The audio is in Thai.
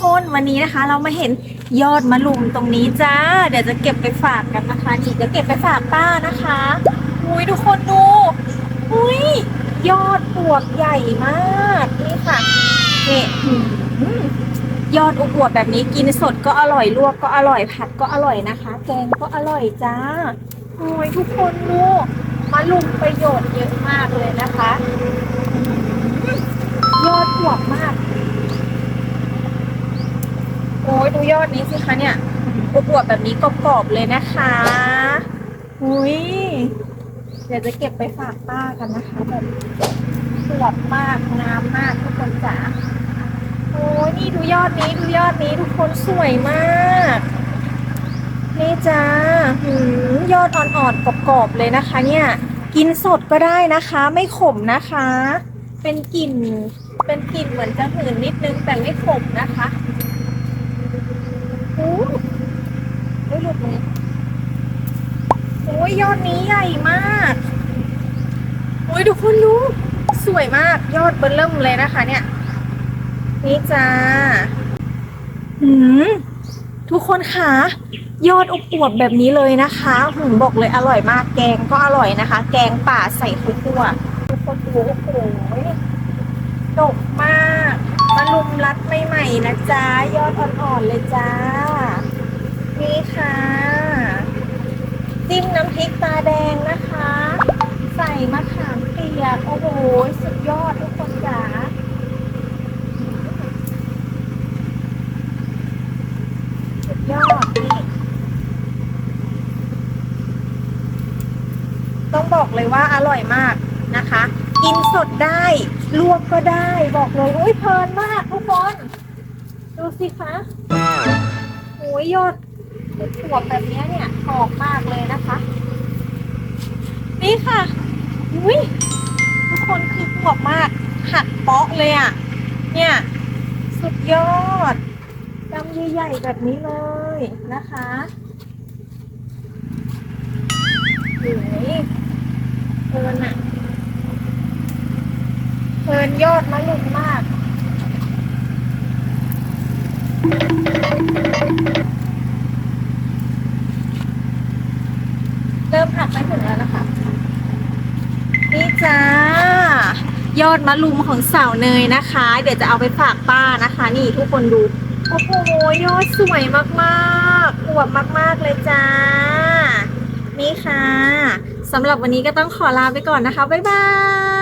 คนวันนี้นะคะ เรามาเห็นยอดมะลุมตรงนี้จ้า เดี๋ยวจะเก็บไปฝากกันนะคะนี่เดี๋ยวเก็บไปฝากป้านะคะอุ้ยทุกคนดูอุ้ยยอดปวกใหญ่มากนี่ค่ะนี่หืมยอดอวบแบบนี้กินสดก็อร่อยลวกก็อร่อยผัดก็อร่อยนะคะ แกงก็อร่อยจ้าโอ้ยทุกคนดูมะลุมประโยชน์เยอะมากเลยนะคะ ดูยอดนี้สิคะเนี่ยอวบๆแบบนี้กรอบๆเลยนะคะอุ้ยเดี๋ยวจะเก็บไปฝากป้ากันนะคะแบบอวบมากงามมากทุกคนจ๋าโอ้ยนี่ดูยอดนี้ดูยอดนี้ทุกคนสวยมาก นี่จ้าหืมยอดอ่อนๆกรอบๆเลยนะคะ เนี่ย กินสดก็ได้นะคะ ไม่ขมนะคะ เป็นกลิ่นเป็นกลิ่นเหมือนจะหืนนิดนึงแต่ไม่ขมนะคะโอ้ยเฮ้ยหลุดมือโอ้ ยยอดนี้ใหญ่มากโอ้ยทุกคนดูสวยมากยอดเบิ้ลเริ่มเลยนะคะ เนี่ย นี่จ้าหืมทุกคนคะยอดอบอวบแบบนี้เลยนะคะหืมบอกเลยอร่อยมาก แกงก็อร่อยนะคะ แกงป่าใส่ข้าวคั่วทุกคนดูโอ้โหดกมากมาลุมรัดใหม่ๆนะจ๊ะยอดอ่อนๆเลยจ้า นี่ค่ะ จิ้มน้ำพริกตาแดงนะคะ ใส่มะขามเปียก โอ้โห สุดยอดทุกคนจ๋าสุดยอดต้องบอกเลยว่าอร่อยมากนะคะ กินสดได้ ลวกก็ได้บอกเลยอุ้ยเพลินมากทุกคน ดูสิคะโอ้ยยอด ถั่วแบบนี้เนี่ยหอมมากเลยนะคะ นี่ค่ะอุ้ยทุกคนคือหอมมาก หักเปาะเลยอะ เนี่ย สุดยอดดำใหญ่ๆแบบนี้เลยนะคะโอ้ยเพลินอะเพลินยอดมะลุมมากเริ่มผักไปถึงแล้วนะคะ นี่จ้ายอดมะลุมของสาวเนยนะคะ เดี๋ยวจะเอาไปฝากป้านะคะ นี่ทุกคนดู โอ้โหยอดสวยมากๆอวบมาก ๆ เลยจ้า นี่ค่ะสำหรับวันนี้ก็ต้องขอลาไปก่อนนะคะ บ๊ายบาย